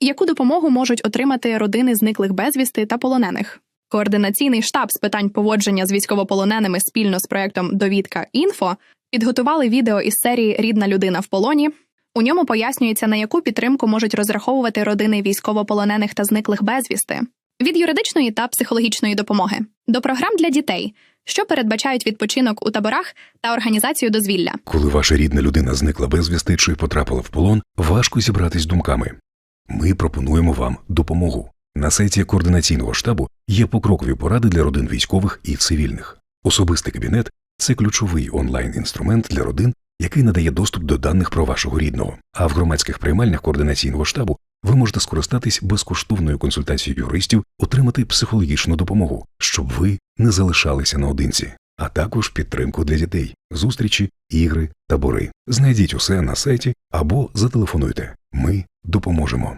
Яку допомогу можуть отримати родини зниклих безвісти та полонених? Координаційний штаб з питань поводження з військовополоненими спільно з проектом Довідка інфо підготували відео із серії Рідна людина в полоні. У ньому пояснюється, на яку підтримку можуть розраховувати родини військовополонених та зниклих безвісти. Від юридичної та психологічної допомоги до програм для дітей, що передбачають відпочинок у таборах та організацію дозвілля. Коли ваша рідна людина зникла безвісти чи потрапила в полон, важко зібратись думками. Ми пропонуємо вам допомогу. На сайті координаційного штабу є покрокові поради для родин військових і цивільних. Особистий кабінет це ключовий онлайн-інструмент для родин, який надає доступ до даних про вашого рідного. А в громадських приймальнях координаційного штабу ви можете скористатись безкоштовною консультацією юристів, отримати психологічну допомогу, щоб ви не залишалися наодинці, а також підтримку для дітей, зустрічі, ігри, табори. Знайдіть усе на сайті або зателефонуйте. Ми допоможемо.